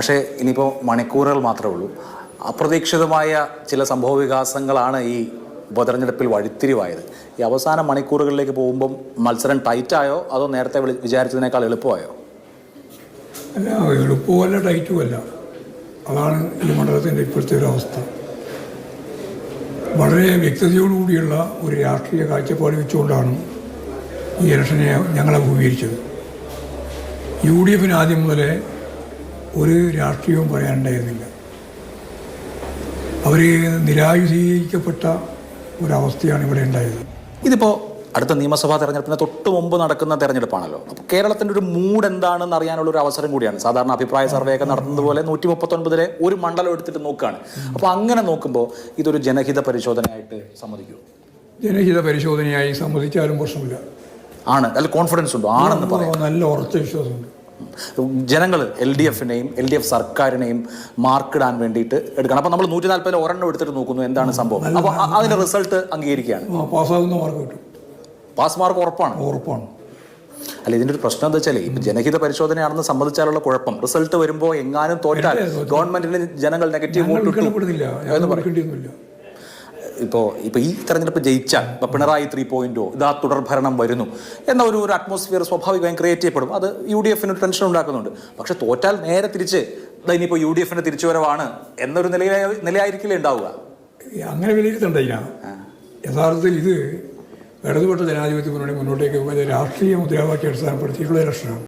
പക്ഷേ ഇനിയിപ്പോൾ മണിക്കൂറുകൾ മാത്രമേ ഉള്ളൂ. അപ്രതീക്ഷിതമായ ചില സംഭവ വികാസങ്ങളാണ് ഈ ഉപതെരഞ്ഞെടുപ്പിൽ വഴിത്തിരിവായത്. ഈ അവസാന മണിക്കൂറുകളിലേക്ക് പോകുമ്പം മത്സരം ടൈറ്റായോ അതോ നേരത്തെ വിചാരിച്ചതിനേക്കാൾ എളുപ്പമായോ? അല്ല എളുപ്പമല്ല ടൈറ്റുമല്ല അതാണ് ഈ മണ്ഡലത്തിന്റെ ഇപ്പോഴത്തെ ഒരു അവസ്ഥ. വളരെ വ്യക്തതയോടുകൂടിയുള്ള ഒരു രാഷ്ട്രീയ കാഴ്ചപ്പാട് വെച്ചുകൊണ്ടാണ് ഈ ഇലക്ഷനെ ഞങ്ങളെ അഭിമുഖീകരിച്ചത് യു ഡി എഫിന് ആദ്യം മുതലേ ഒരു രാഷ്ട്രീയവും പറയാനുണ്ടായിരുന്നില്ല. അവർ നിരായുധീകരിക്കപ്പെട്ട ഒരവസ്ഥയാണ് ഇവിടെ ഉണ്ടായത്. ഇതിപ്പോൾ അടുത്ത നിയമസഭാ തെരഞ്ഞെടുപ്പിന് തൊട്ട് മുമ്പ് നടക്കുന്ന തെരഞ്ഞെടുപ്പാണല്ലോ. അപ്പോൾ കേരളത്തിന്റെ ഒരു മൂഡ് എന്താണെന്ന് അറിയാനുള്ള ഒരു അവസരം കൂടിയാണ്. സാധാരണ അഭിപ്രായ സർവേ ഒക്കെ നടത്തുന്നത് പോലെ നൂറ്റി മുപ്പത്തൊൻപതിലെ ഒരു മണ്ഡലം എടുത്തിട്ട് നോക്കുകയാണ് അപ്പോൾ അങ്ങനെ നോക്കുമ്പോൾ ഇതൊരു ജനഹിത പരിശോധനയായിട്ട് സമ്മതിക്കുമോ ജനഹിത പരിശോധനയായി സമ്മതിച്ചാലും പ്രശ്നമില്ല. ആണ്. അല്ല കോൺഫിഡൻസ് ഉണ്ടോ? ആണെന്ന് പറയാം. നല്ല ഉറച്ച വിശ്വാസമുണ്ട്. ജനങ്ങൾ എൽ ഡി എഫിനെയും എൽ ഡി എഫ് സർക്കാരിനെയും മാർക്കിടാൻ വേണ്ടിയിട്ട് എടുക്കണം. അപ്പോൾ നമ്മൾ നൂറ്റി നാൽപ്പതിൽ ഒരെണ്ണം എടുത്തിട്ട് നോക്കുന്നു. എന്താണ് സംഭവം? അപ്പോൾ അതിന്റെ റിസൾട്ട് അംഗീകരിക്കുകയാണ്. പാസ്സാകുന്ന മാർക്ക് കിട്ടും. പാസ് മാർക്ക് ഉറപ്പാണ്. ഉറപ്പാണ്. അല്ല ഇതിന്റെ ഒരു പ്രശ്നം എന്താ വെച്ചാൽ ഇപ്പൊ ജനഹിത പരിശോധനയാണെന്ന് സംബന്ധിച്ചാലുള്ള കുഴപ്പം. റിസൾട്ട് വരുമ്പോ എങ്ങാനും തോറ്റാൽ ഗവൺമെന്റിന് ജനങ്ങൾ നെഗറ്റീവ് വോട്ട് കിട്ടും പറയുന്നില്ല ഇപ്പോൾ ഇപ്പോൾ ഈ തെരഞ്ഞെടുപ്പ് ജയിച്ചാൽ ഇപ്പോൾ പിണറായി ത്രീ പോയിന്റോ ഇതാ തുടർ ഭരണം വരുന്നു എന്ന ഒരു ഒരു അറ്റ്മോസ്ഫിയർ സ്വാഭാവികമായും ക്രിയേറ്റ് ചെയ്യപ്പെടും. അത് യു ഡി എഫിന് ടെൻഷൻ ഉണ്ടാക്കുന്നുണ്ട്. പക്ഷെ തോറ്റാൽ നേരെ തിരിച്ച് ഇനിയിപ്പോൾ യു ഡി എഫിന്റെ തിരിച്ചുവരവാണ് എന്നൊരു നിലയിലായി നിലയായിരിക്കില്ലേ ഉണ്ടാവുക? അങ്ങനെ വിലയിരുത്തണ്ട ഇതിനാണ്. യഥാർത്ഥത്തിൽ ഇത് ഇടതുപെട്ട ജനാധിപത്യ മുന്നോട്ടേക്ക് രാഷ്ട്രീയ മുദ്രാവാക്യം അടിസ്ഥാനപ്പെടുത്തിയിട്ടുള്ള ഇലക്ഷനാണ്